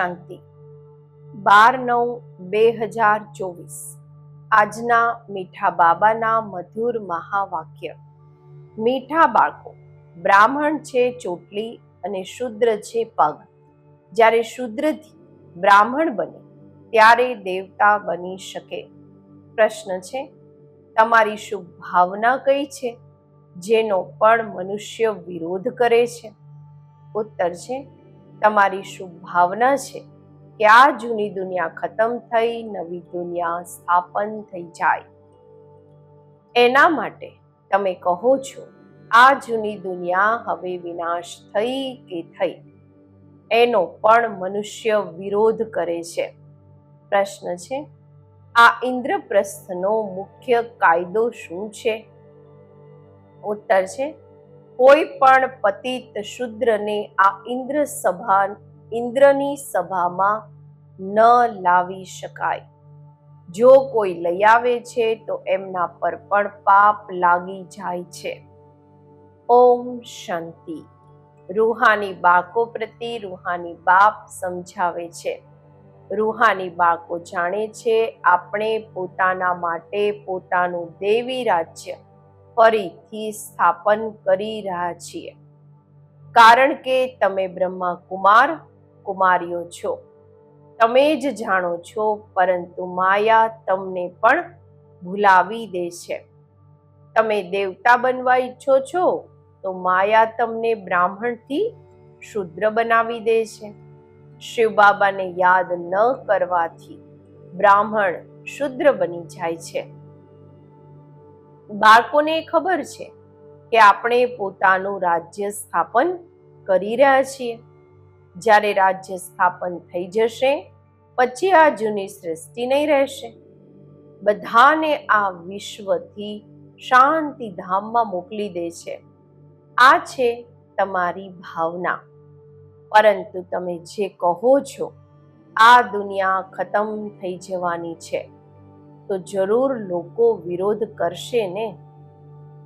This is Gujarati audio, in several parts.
શાંતિ. બાર નવ બે હજાર ચોવીસ. આજના મીઠા બાબાના મધુર મહાવાક્ય. મીઠા બાળકો, બ્રાહ્મણ છે ચોટલી અને શુદ્ર છે પગ. જ્યારે શુદ્રથી બ્રાહ્મણ બને, ત્યારે દેવતા બની શકે. પ્રશ્ન છે, તમારી શુભ ભાવના કઈ છે? જેનો પણ મનુષ્ય વિરોધ કરે છે? ઉત્તર છે તમારી શું ભાવના છે કે આ જૂની દુનિયા ખતમ થઈ, નવી દુનિયા સ્થાપન થઈ જાય. એના માટે તમે કહો છો, આ જૂની દુનિયા હવે વિનાશ થઈ કે થઈ? એનો પણ મનુષ્ય વિરોધ કરે છે. પ્રશ્ન છે, આ ઇન્દ્રપ્રસ્થનો મુખ્ય કાયદો શું છે? ઉત્તર છે કોઈ પણ પતિત શુદ્રને આ ઇન્દ્ર સભા ઇન્દ્રની સભામાં ન લાવી શકાય. જો કોઈ લઈ આવે છે, તો એમના પર પણ પાપ લાગી જાય છે. ઓમ શાંતિ. રૂહાની બાળકો પ્રતિ રૂહાની બાપ સમજાવે છે. રૂહાની બાળકો જાણે છે, આપણે પોતાના માટે પોતાનું દેવી રાજ્ય ફરીથી સ્થાપન કરી રહ્યા છીએ. કારણ કે તમે બ્રહ્મા કુમાર કુમારીઓ છો. તમે જ જાણો છો, પરંતુ માયા તમને પણ ભૂલાવી દે છે. તમે દેવતા બનવા ઈચ્છો છો, તો માયા તમને બ્રાહ્મણથી શુદ્ર બનાવી દે છે. શિવ બાબાને યાદ ન કરવાથી બ્રાહ્મણ શુદ્ર બની જાય છે. બાળકોને ખબર છે કે આપણે પોતાનું રાજ્ય સ્થાપન કરી રહ્યા છીએ. જ્યારે રાજ્ય સ્થાપન થઈ જશે, પછી આ જૂની સૃષ્ટિ નહીં રહેશે. બધાને આ વિશ્વથી શાંતિ ધામમાં મોકલી દે છે. આ છે તમારી ભાવના. પરંતુ તમે જે કહો છો, આ દુનિયા ખતમ થઈ જવાની છે. તો જરૂર લોકો વિરોધ કરશે ને?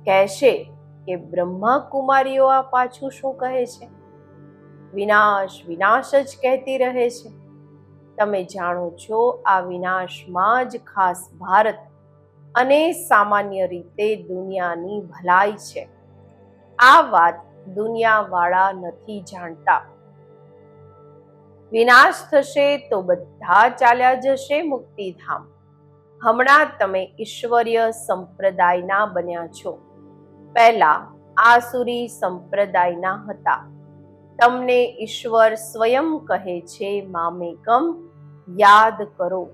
કહેશે કે બ્રહ્મા કુમારીઓ આ પાછું શું કહે છે? વિનાશ વિનાશ જ કહેતી રહે છે. તમે જાણો છો, આ વિનાશમાં જ ખાસ ભારત અને સામાન્ય રીતે દુનિયાની ભલાઈ છે. આ વાત દુનિયાવાળા નથી જાણતા. વિનાશ થશે તો બધા ચાલ્યા જશે મુક્તિધામ. હમણાં તમે ઈશ્વરીય સંપ્રદાયના બન્યા છો. પહેલા આસુરી સંપ્રદાયના હતા. તમને ઈશ્વર સ્વયં કહે છે મામેકમ યાદ કરો.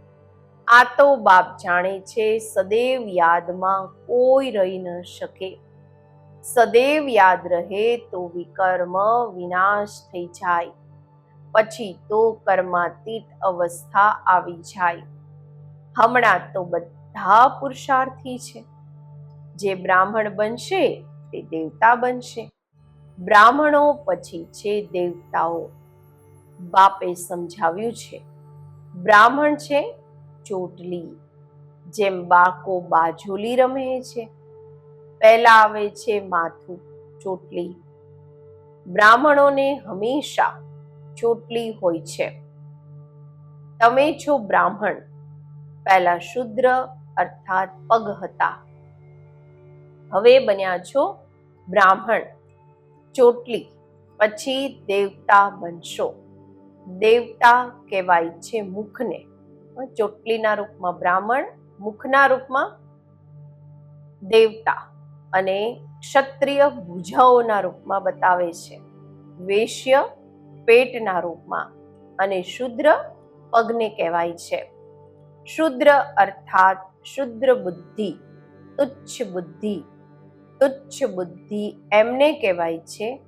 આ તો બાપ જાણે છે, સદૈવ યાદમાં કોઈ રહી ન શકે. સદૈવ યાદ રહે તો વિકર્મ વિનાશ થઈ જાય. પછી તો કર્માતીત અવસ્થા આવી જાય. હમણાં તો બધા પુરુષાર્થી છે. જે બ્રાહ્મણ બનશે, તે દેવતા બનશે. બ્રાહ્મણો પછી છે દેવતાઓ. બાપે સમજાવ્યું છે. બ્રાહ્મણ છે ચોટલી, જેમ બાળકો બાજોલી રમે છે. પહેલા આવે છે માથું ચોટલી. બ્રાહ્મણોને હંમેશા ચોટલી હોય છે. તમે છો બ્રાહ્મણ. પહેલા શુદ્ર અર્થાત પગ હતા. હવે બન્યા છો બ્રાહ્મણ. ચોટલી. પછી દેવતા બનશો. દેવતા કહેવાય છે મુખને. ચોટલીના રૂપમાં બ્રાહ્મણ, મુખના રૂપમાં દેવતા. અને ક્ષત્રિય ભુજાઓના રૂપમાં બતાવે છે. વેશ્ય પેટના રૂપમાં. અને શુદ્ર પગને કહેવાય છે. શુદ્ર અર્થાત શુદ્ર બુદ્ધિ, તુચ્છ બુદ્ધિ તુચ્છ બુદ્ધિ એમને કહેવાય છે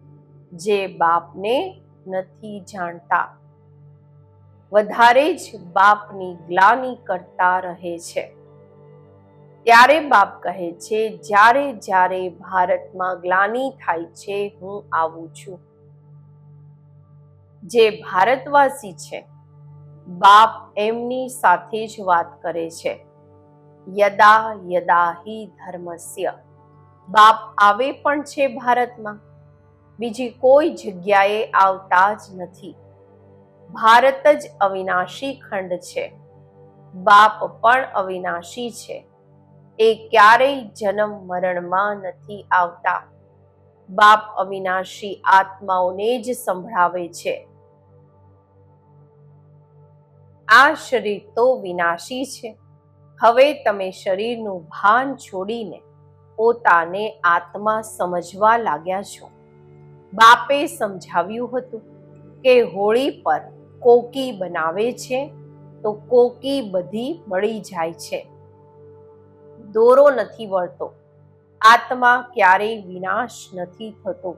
જે બાપને નથી જાણતા. વધારે જ બાપની ગ્લાની કરતા રહે છે. ત્યારે બાપ કહે છે, જ્યારે જ્યારે ભારતમાં ગ્લાની થાય છે, હું આવું છું. જે ભારતવાસી છે બાપ એમની સાથે જ વાત કરે છે. યદા યદા હિ ધર્મસ્ય. બાપ આવે પણ છે ભારતમાં. બીજી કોઈ જગ્યાએ આવતા જ નથી. ભારત જ અવિનાશી ખંડ છે. બાપ પણ અવિનાશી છે. એ ક્યારેય જન્મ મરણમાં નથી આવતા. બાપ અવિનાશી આત્માઓને જ સંભળાવે છે. આ શરીર તો વિનાશી છે. હવે તમે શરીરનું ભાન છોડીને પોતાને આત્મા સમજવા લાગ્યા છો. બાપે સમજાવ્યું હતું કે હોળી પર કોકી બનાવે છે તો કોકી બધી બળી જાય છે. દોરો નથી વળતો. આત્મા ક્યારેય વિનાશ નથી થતો.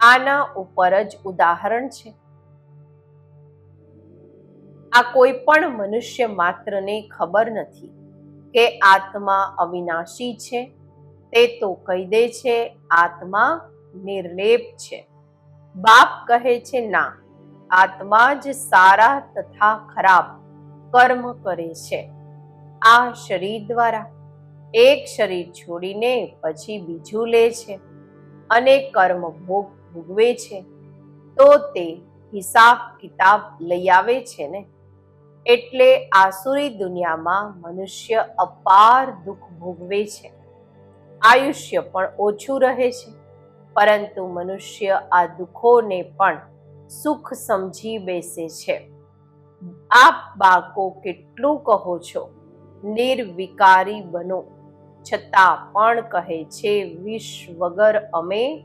આના ઉપર જ ઉદાહરણ છે. આ કોઈ પણ મનુષ્ય માત્રને ખબર નથી કે આત્મા અવિનાશી છે. તે તો કહી દે છે, આત્મા નિર્લેપ છે. બાપ કહે છે, ના, આત્મા જ સારા તથા ખરાબ કર્મ કરે છે. આ શરીર દ્વારા એક શરીર છોડીને પછી બીજું લે છે અને કર્મ ભોગ ભોગવે છે. તો તે હિસાબ કિતાબ લઈ આવે છે ને? એટલે આસુરી દુનિયામાં મનુષ્ય અપાર દુઃખ ભોગવે છે. આયુષ્ય પણ ઓછું રહે છે. પરંતુ મનુષ્ય આ દુઃખોને પણ સુખ સમજી બેસે છે. આપ બાકો કેટલું કહો છો? નિર્વિકારી બનો. છતાં પણ કહે છે વિષ વગર અમે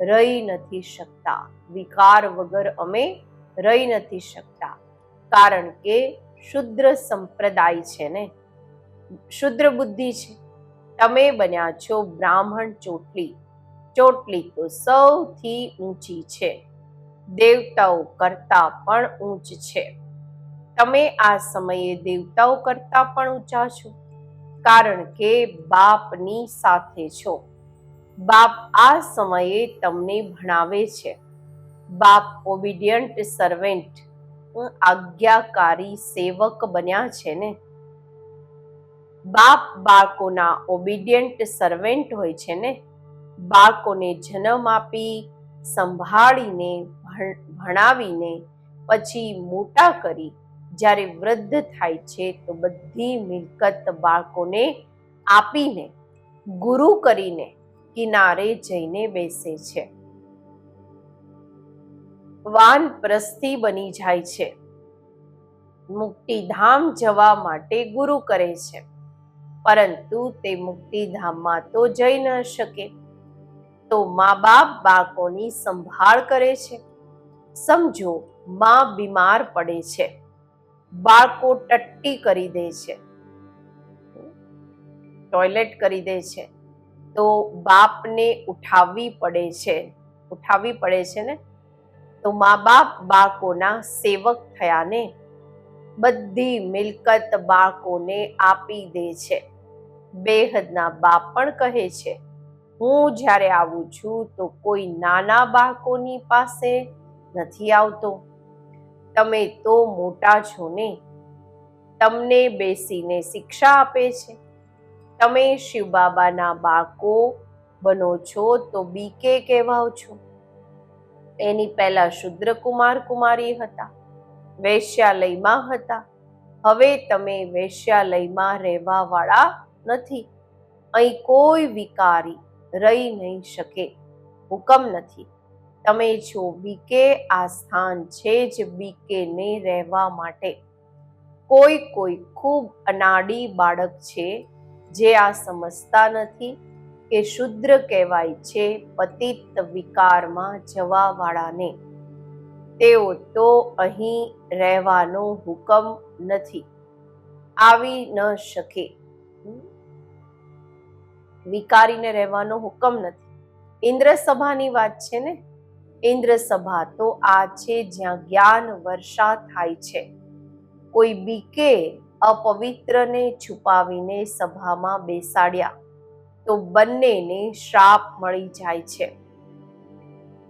રહી નથી શકતા. વિકાર વગર અમે રહી નથી શકતા. કારણ કે શુદ્ર સંપ્રદાય છે ને? શુદ્ર બુદ્ધિ છે. તમે બન્યા છો બ્રાહ્મણ ચોટલી. ચોટલી તો સૌથી ઊંચી છે. દેવતાઓ કરતા પણ ઊંચ છે. તમે આ સમયે દેવતાઓ કરતા પણ ઊંચા છો. કારણ કે બાપની સાથે છો. બાપ આ સમયે તમને ભણાવે છે. બાપ ઓબિડિયન્ટ સર્વેન્ટ આજ્ઞાકારી સેવક બન્યા છે ને? બાપ બાળકોના ઓબિડિયન્ટ સર્વેન્ટ હોય છે ને? બાળકોને જન્મ આપી, સંભાળીને ભણાવીને, પછી મોટા કરી. જ્યારે વૃદ્ધ થાય છે તો બધી મિલકત બાળકોને આપીને, ગુરુ કરીને કિનારે જઈને બેસે છે. વાનપ્રસ્થી બની જાય છે. મુક્તિધામ જવા માટે ગુરુ કરે છે. પરંતુ તે મુક્તિધામમાં તો જઈ ન શકે. તો મા બાપ બાળકોની સંભાળ કરે છે. સમજો, મા બીમાર પડે છે. બાળકો ટટ્ટી કરી દે છે. ટોયલેટ કરી દે છે. તો બાપને ઉઠાવવી પડે છે. ઉઠાવવી પડે છે ને? તો મા બાપ બાળકોના સેવક થયા ને બધી મિલકત બાળકોને આપી દે છે. બેહદના બાપ પણ કહે છે, હું જ્યારે આવું છું તો કોઈ નાના બાળકોની પાસે નથી આવતો. તમે તો મોટા છો ને. તમને બેસીને શિક્ષા આપે છે. તમે શિવ બાબાના બાળકો બનો છો તો બીકે કહેવાઓ છો. એની પહેલા શુદ્ર કુમાર હતા, વૈશ્યાલયમાં હતા. હવે તમે વૈશ્યાલયમાં રહેવા વાળા નથી. અહીં કોઈ વિકારી રહી નહીં શકે. હુકમ નથી. તમે છો બીકે, આ સ્થાન છે જ બીકે ને રહેવા માટે. કોઈ કોઈ ખૂબ અનાડી બાળક છે જે આ સમજતા નથી. કે શુદ્ર કહેવાય છે પતિત વિકારમાં જવા વાળાને તેઓ તો અહીં રહેવાનો હુકમ નથી. આવી ન શકે. વિકારીને રહેવાનો હુકમ નથી. ઇન્દ્ર સભાની વાત છે ને? ઇન્દ્ર સભા તો આ છે જ્યાં જ્ઞાન વર્ષા થાય છે. કોઈ બીકે અપવિત્રને છુપાવીને સભામાં બેસાડ્યા. તો બંનેને શ્રાપ મળી જાય છે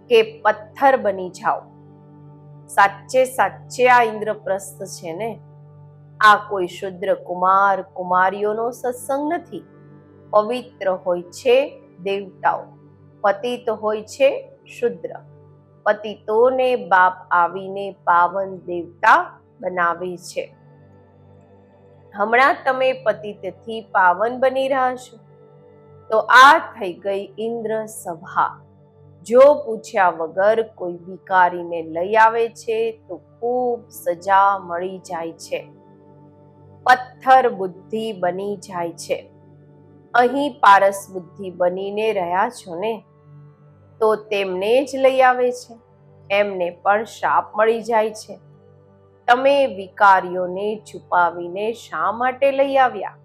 કે પથ્થર બની જાઓ. સાચે સાચે આ ઇન્દ્રપ્રસ્થ છે ને. આ કોઈ શુદ્ર કુમાર કુમારીઓનો સત્સંગ નથી. પવિત્ર હોય છે દેવતાઓ, પતિત હોય છે શુદ્ર. પતિતોને બાપ આવીને પાવન દેવતા બનાવે છે. હમણાં તમે પતિતથી પાવન બની રહ્યા છો. તો આ થઈ ગઈ ઇન્દ્ર સભા જો પૂછ્યા વગર કોઈ ભિકારીને લઈ આવે છે, તો ખૂબ સજા મળી જાય છે. પથ્થર બુદ્ધિ બની જાય છે. અહીં પારસ બુદ્ધિ બનીને રહ્યા છો ને? તો તેમને જ લઈ આવે છે. એમને પણ શાપ મળી જાય છે. તમે વિકારીઓને છુપાવીને શા માટે લઈ આવ્યા?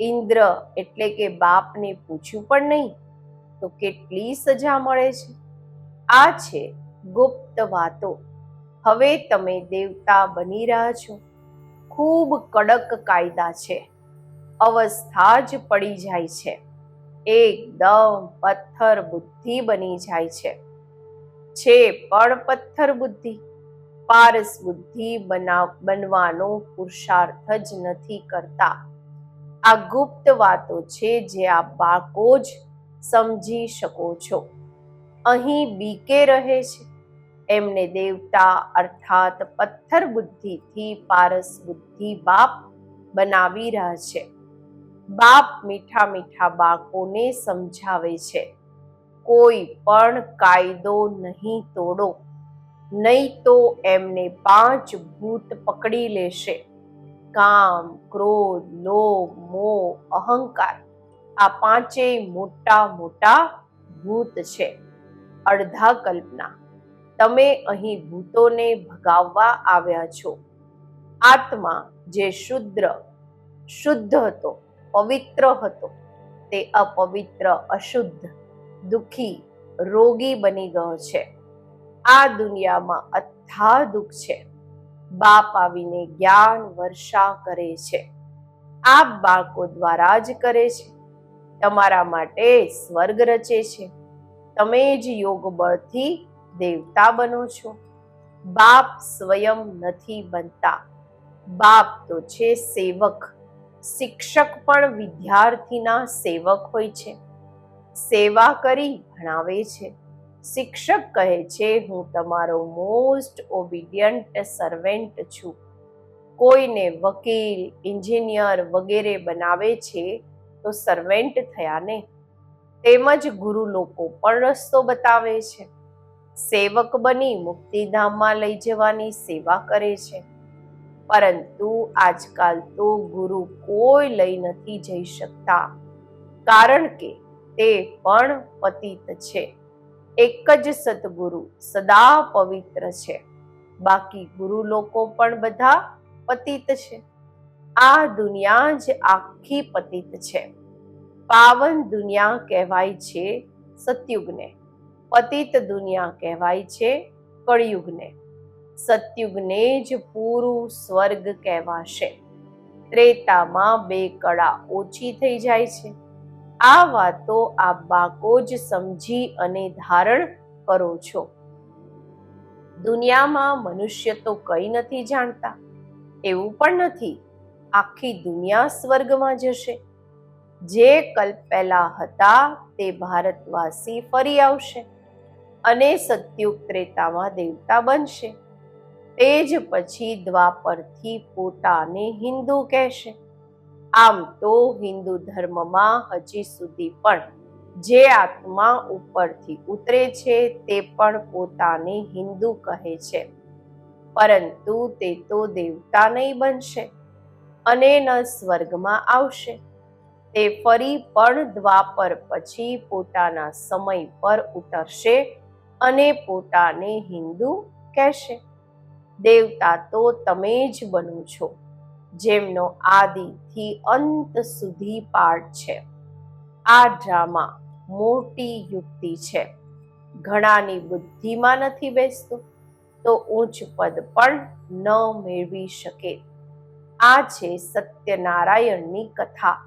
ઇન્દ્ર એટલે કે બાપને પૂછ્યું પણ નહીં, તો કેટલી સજા મળે છે? આ છે ગુપ્ત વાતો. હવે તમે દેવતા બની રહ્યા છો. ખૂબ કડક કાયદા છે. અવસ્થા જ પડી જાય છે. એકદમ પથ્થર બુદ્ધિ બની જાય છે. છે પણ પથ્થર બુદ્ધિ. પારસ બુદ્ધિ બનાવ બનવાનો પુરુષાર્થ જ નથી કરતા. આ ગુપ્ત વાતો છે જે આ બાળકો જ સમજી શકો છો. અહીં બીકે રહે છે. એમને દેવતા અર્થાત પથ્થર બુદ્ધિથી પારસ બુદ્ધિ બાપ બનાવી રહ્યા છે. બાપ મીઠા મીઠા બાળકોને સમજાવે છે. કોઈ પણ કાયદો નહીં તોડો. નહીં તો એમને પાંચ ભૂત પકડી લેશે. કામ, ક્રોધ, લોભ, મોહ, અહંકાર આ પાંચેય મોટા મોટા ભૂત છે. અડધા કલ્પના. તમે અહીં ભૂતોને ભગાવવા આવ્યા છો. આત્મા જે શુદ્ર, શુદ્ધ હતો, પવિત્ર હતો, તે અપવિત્ર, અશુદ્ધ, દુખી, રોગી બની ગયો છે. આ દુનિયામાં અથા દુઃખ છે. બાપ આવીને જ્ઞાન વર્ષા કરે છે. આ બાળકો દ્વારા જ કરે છે. તમારા માટે સ્વર્ગ રચે છે. તમે જ યોગ બળથી દેવતા બનો છો. બાપ સ્વયં નથી બનતા. બાપ તો છે સેવક. શિક્ષક પણ વિદ્યાર્થીના સેવક હોય છે. સેવા કરી ભણાવે છે. શિક્ષક કહે છે, હું તમારો મોસ્ટ ઓબિડિયન્ટ સર્વેન્ટ છું. કોઈને વકીલ એન્જિનિયર વગેરે બનાવે છે તો સર્વેન્ટ થયા ને. તેમજ ગુરુ લોકો પણ રસ્તો બતાવે છે. સેવક બની મુક્તિધામમાં લઈ જવાની સેવા કરે છે. પરંતુ આજકાલ તો ગુરુ કોઈ લઈ નથી જઈ શકતા. કારણ કે તે પણ પતિત છે. એક જ સદગુરુ સદા પવિત્ર છે. બાકી ગુરુ લોકો પણ બધા પતિત છે. આ દુનિયા જ આખી પતિત છે. પાવન દુનિયા કહેવાય છે સતયુગને. પતિત દુનિયા કહેવાય છે કળિયુગને. સતયુગને જ પૂરું સ્વર્ગ કહેવાશે. ત્રેતામાં બે કળા ઓછી થઈ જાય છે. આ વાતો આ બાકો જ સમજી અને ધારણ કરો છો. દુનિયામાં મનુષ્ય તો કંઈ નથી જાણતા, એવું પણ નથી. આખી દુનિયા સ્વર્ગમાં જશે. જે કલ્પ પહેલા હતા તે ભારતવાસી ફરી આવશે અને સત્યુગ ત્રેતામાં દેવતા બનશે. તે જ પછી દ્વાપરથી પોતાને હિન્દુ કહેશે. આમ તો હિન્દુ ધર્મમાં હજી સુધી પણ જે આત્મા ઉપરથી ઉતરે છે તે પણ પોતાને હિન્દુ કહે છે. પરંતુ તે તો દેવતા નહીં બનશે અને ન સ્વર્ગમાં આવશે. તે ફરી પણ દ્વાપર પછી પોતાના સમય પર ઉતરશે અને પોતાને હિન્દુ કહેશે. દેવતા તો તમે જ બનો છો. જેમનો આદિથી અંત સુધી પાઠ છે. આ ડ્રામા મોટી યુક્તિ છે. ઘણાની બુદ્ધિમાં નથી બેસતું, તો ઉચ્ચ પદ પણ ન મેળવી શકે. આ છે સત્યનારાયણની કથા.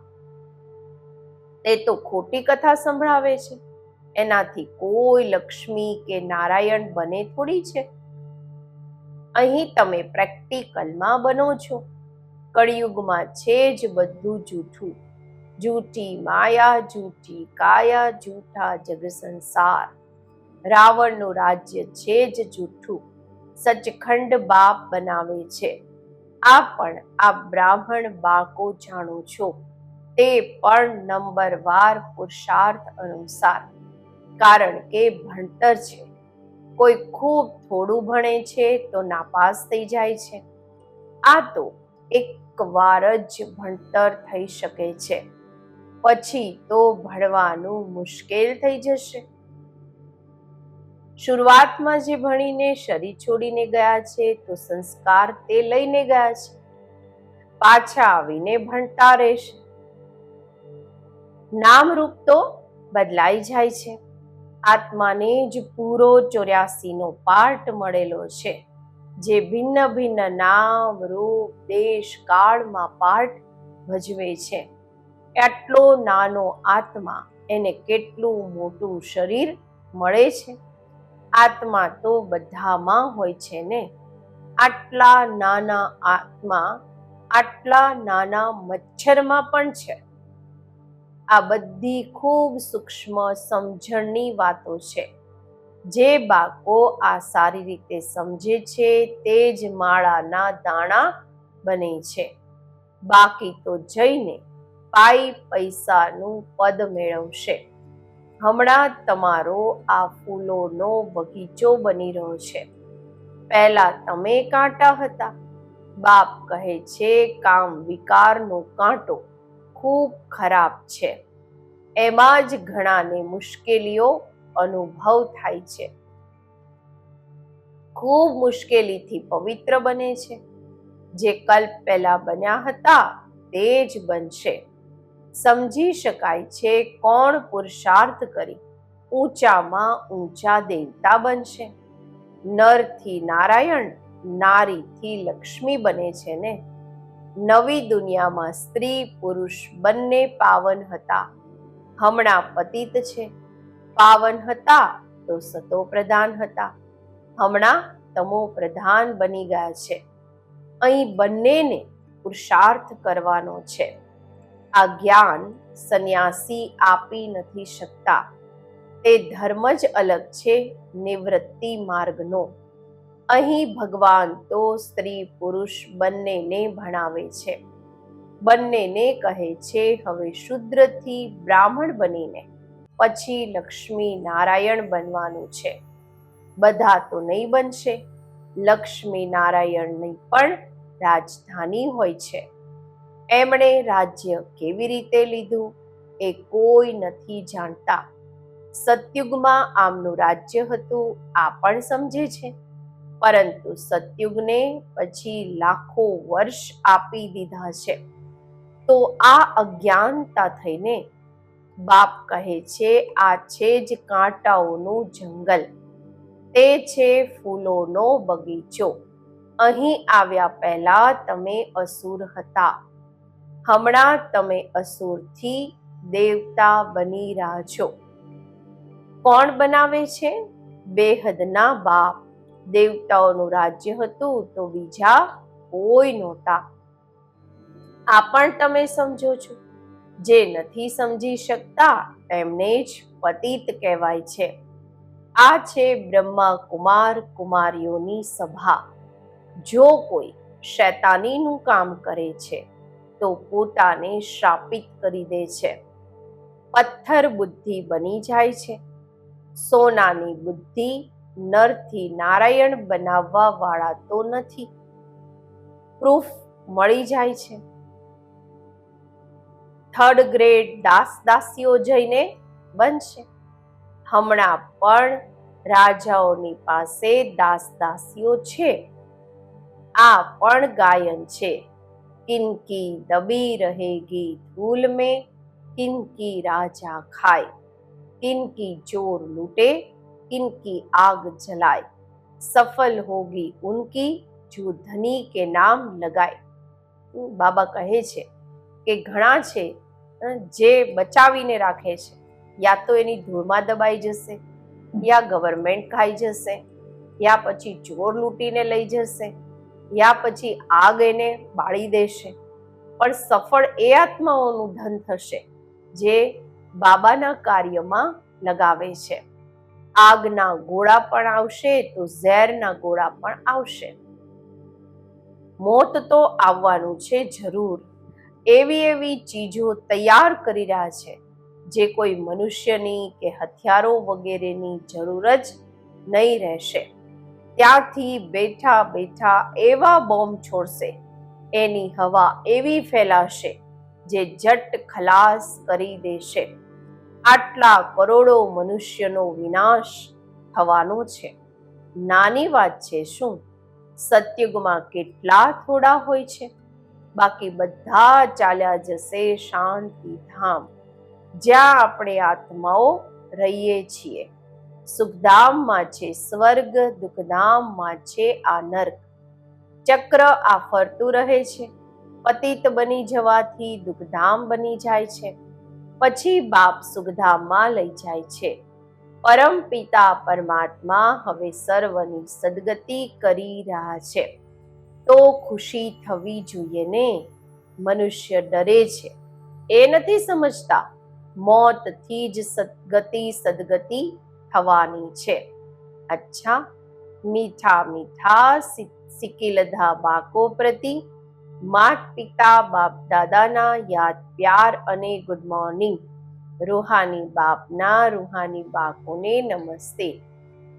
તે તો ખોટી કથા સંભળાવે છે. એનાથી કોઈ લક્ષ્મી કે નારાયણ બને થોડી છે. અહીં તમે પ્રેક્ટિકલમાં બનો છો. કળિયુગમાં છે જ બધું જૂઠું. જૂઠી માયા, જૂઠી કાયા, જૂઠા જગ સંસાર રાવણનું રાજ્ય છે જ જૂઠું. સચખંડ બાપ બનાવે છે. આ પણ આ બ્રાહ્મણ બાકો જાણો છો. તે પણ નંબરવાર પુરુષાર્થ અનુસાર. કારણ કે ભણતર છે. કોઈ ખૂબ થોડું ભણે છે તો નાપાસ થઈ જાય છે. આ તો એકવાર જ ભણતર થઈ શકે છે. પછી તો ભણવાનું મુશ્કેલ થઈ જશે. શરૂઆતમાં જે ભણીને શરીર છોડીને ગયા છે, તો સંસ્કાર તે લઈને ગયા છે. પાછા આવીને ભણતા રહેશે. નામરૂપ તો બદલાઈ જાય છે. આત્માને જ પૂરો ચોર્યાસીનો પાર્ટ મળેલો છે. જે ભિન્ન ભિન્ન નામ, રૂપ, દેશ, કાળમાં પાર્ટ ભજવે છે. આટલો નાનો આત્મા એને કેટલું મોટું શરીર મળે છે? આત્મા તો બધામાં હોય છે ને? આટલા નાના આત્મા આટલા નાના મચ્છરમાં પણ છે. આ બધી ખૂબ સૂક્ષ્મ સમજણની વાતો છે. જે બાળકો આ સારી રીતે સમજે છે, તે જ માળાના દાણા બને છે. બાકી તો જઈને પાઈ પૈસાનું પદ મેળવશે. હમણાં તમારો આ ફૂલોનો બગીચો બની રહ્યો છે. પહેલા તમે કાંટા હતા. બાપ કહે છે, કામ વિકારનો કાંટો ખૂબ ખરાબ છે. એમાં જ ઘણાને મુશ્કેલીઓ અનુભવ થાય છે. ખૂબ મુશ્કેલીથી પવિત્ર બને છે. જે કલ્પ પહેલા બન્યા હતા તે જ બનશે. સમજી શકાય છે કોણ પુરુષાર્થ કરી ઊંચામાં ઊંચા દેવતા બનશે. નરથી નારાયણ, નારીથી લક્ષ્મી બને છે ને? નવી દુનિયામાં સ્ત્રી પુરુષ બંને પાવન હતા. હમણાં પતિત છે. પાવન હતા તો સતો પ્રધાન હતા. હમણાં તમો પ્રધાન બની ગયા છે. અહીં બંનેને પુરુષાર્થ કરવાનો છે. આ જ્ઞાન સંન્યાસી આપી નથી શકતા. તે ધર્મ જ અલગ છે, નિવૃત્તિ માર્ગનો. અહીં ભગવાન તો સ્ત્રી પુરુષ બંનેને ભણાવે છે. બંનેને કહે છે, હવે શુદ્રથી બ્રાહ્મણ બનીને પછી લક્ષ્મી નારાયણ બનવાનું છે. બધા તો નહીં બનશે. લક્ષ્મી નારાયણની પણ રાજધાની હોય છે. એમણે રાજ્ય કેવી રીતે લીધું એ કોઈ નથી જાણતા. સતયુગમાં આમનું રાજ્ય હતું આ પણ સમજે છે. પરંતુ સતયુગને પછી લાખો વર્ષ આપી દીધા છે. તો આ અજ્ઞાનતા થઈને બાપ કહે છે, આ છે જ કાંટાઓનું જંગલ. તે છે ફૂલોનો બગીચો. અહીં આવ્યા પહેલા તમે અસુર હતા. હમણાં તમે અસુરથી દેવતા બની રહ્યા છો. કોણ બનાવે છે? બેહદના બાપ. દેવતાઓનું રાજ્ય હતું તો બીજા કોઈ નહોતા. આ પણ તમે સમજો છો. જે નથી સમજી શકતા, એમને જ પતિત કહેવાય છે. આ છે બ્રહ્મા કુમાર કુમારીઓની સભા. જો કોઈ શૈતાનીનું કામ કરે છે, તો પોતાને શ્રાપિત કરી દે છે. પથ્થર બુદ્ધિ બની જાય છે. સોનાની બુદ્ધિ નરથી નારાયણ બનાવવા વાળા તો નથી. પ્રૂફ મળી જાય છે. थर्ड ग्रेड दास दासीओ जाइने बन हम राजाओं पास दास दासीओ आ गायन किनकी दबी रहेगी धूल में किनकी राजा खाए किनकी चोर लूटे किनकी आग जलाए सफल होगी उनकी जो धनी के नाम लगाए बाबा कहे छे के घना छे જે બચાવીને રાખે છે, યા તો એની ધૂળમાં દબાઈ જશે, યા ગવર્મેન્ટ ખાઈ જશે, યા પછી ચોર લૂંટીને લઈ જશે, યા પછી આગ એને બાળી દેશે. પણ સફળ એ આત્માઓનું ધન થશે, જે બાબાના કાર્યમાં લગાવે છે. આગના ગોળા પણ આવશે, તો ઝેરના ગોળા પણ આવશે. મોત તો આવવાનું છે જરૂર. એવી એવી ચીજો તૈયાર કરી રહ્યા છે, જે કોઈ મનુષ્યની કે હથિયારો વગેરેની જરૂર જ નહીં રહેશે. ત્યાંથી બેઠા બેઠા એવા બોમ્બ છોડશે, એની હવા એવી ફેલાશે, જે જટ ખલાસ કરી દેશે. આટલા કરોડો મનુષ્યનો વિનાશ થવાનો છે. નાની વાત છે શું? સતયુગમાં કેટલા થોડા હોય છે? બાકી બધા ચાલ્યા જશે શાંતિ ધામ, જ્યાં આપણે આત્માઓ રહીએ છીએ. સુખધામમાં છે સ્વર્ગ, દુઃખધામમાં છે આ નર્ક. ચક્ર આ ફરતું રહે છે. પતિત બની જવાથી દુઃખધામ બની જાય છે. પછી બાપ સુખધામમાં લઈ જાય છે. પરમ પિતા પરમાત્મા હવે સર્વની સદગતિ કરી રહ્યા છે. તો ખુશી થવી જોઈએ ને? મનુષ્ય ડરે છે. એ નથી સમજતા. મોતથી જ સદગતિ સદગતિ થવાની છે. અચ્છા. મીઠા મીઠા સિકિલધા બાકો પ્રતિ માત પિતા, બાપ દાદાના યાદ, પ્યાર અને ગુડ મોર્નિંગ રૂહાની બાપના રૂહાની બાકોને નમસ્તે.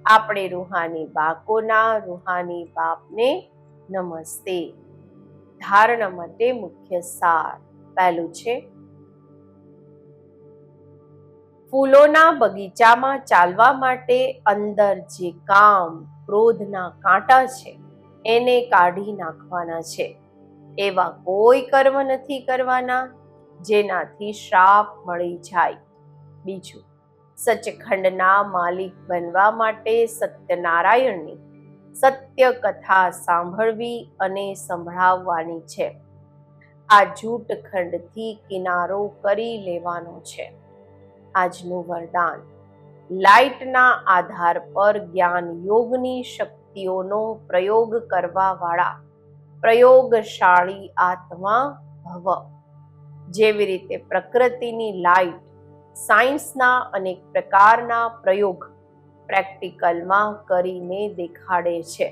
આપણે રૂહાની બાકોના રૂહાની બાપને નમસ્તે. ધારણા માટે મુખ્ય સાર પહેલું છે. ફૂલોના બગીચામાં ચાલવા માટે અંદર જે કામ ક્રોધના કાંટા છે, એને કાઢી નાખવાના છે. એવા કોઈ કર્મ નથી કરવાના જેનાથી શ્રાપ મળી જાય. બીજું, સચખંડના માલિક બનવા માટે સત્યનારાયણની સત્ય કથા સાંભળવી અને સંભળાવવાની છે. આ જૂટ ખંડથી કિનારો કરી લેવાનો છે. આજનું વરદાન. લાઇટના આધાર પર જ્ઞાન યોગની શક્તિઓનો પ્રયોગ કરવા વાળા પ્રયોગશાળી આત્મા ભવ. જેવી રીતે પ્રકૃતિની લાઇટ, સાયન્સના અનેક પ્રકારના પ્રયોગ પ્રેક્ટિકલમાં કરીને દેખાડે છે.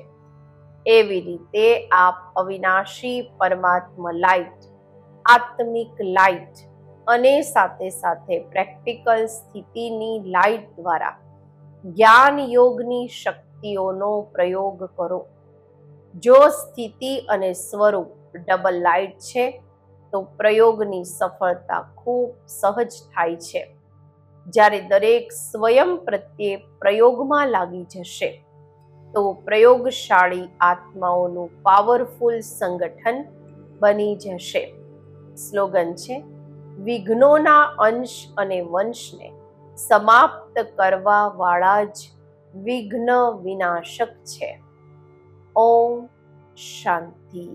એવી રીતે આપ અવિનાશી પરમાત્મા લાઇટ આત્મિક લાઇટ અને સાથે સાથે પ્રેક્ટિકલ સ્થિતિની લાઇટ દ્વારા જ્ઞાન યોગની શક્તિઓનો પ્રયોગ કરો. જો સ્થિતિ અને સ્વરૂપ ડબલ લાઇટ છે, તો પ્રયોગની સફળતા ખૂબ સહજ થાય છે. જ્યારે દરેક સ્વયં પ્રત્યે પ્રયોગમાં લાગી જશે, તો પ્રયોગશાળી આત્માઓનું પાવરફુલ સંગઠન બની જશે. સ્લોગન છે, વિઘ્નોના અંશ અને વંશને સમાપ્ત કરવા વાળા જ વિઘ્ન વિનાશક છે. ઓમ શાંતિ.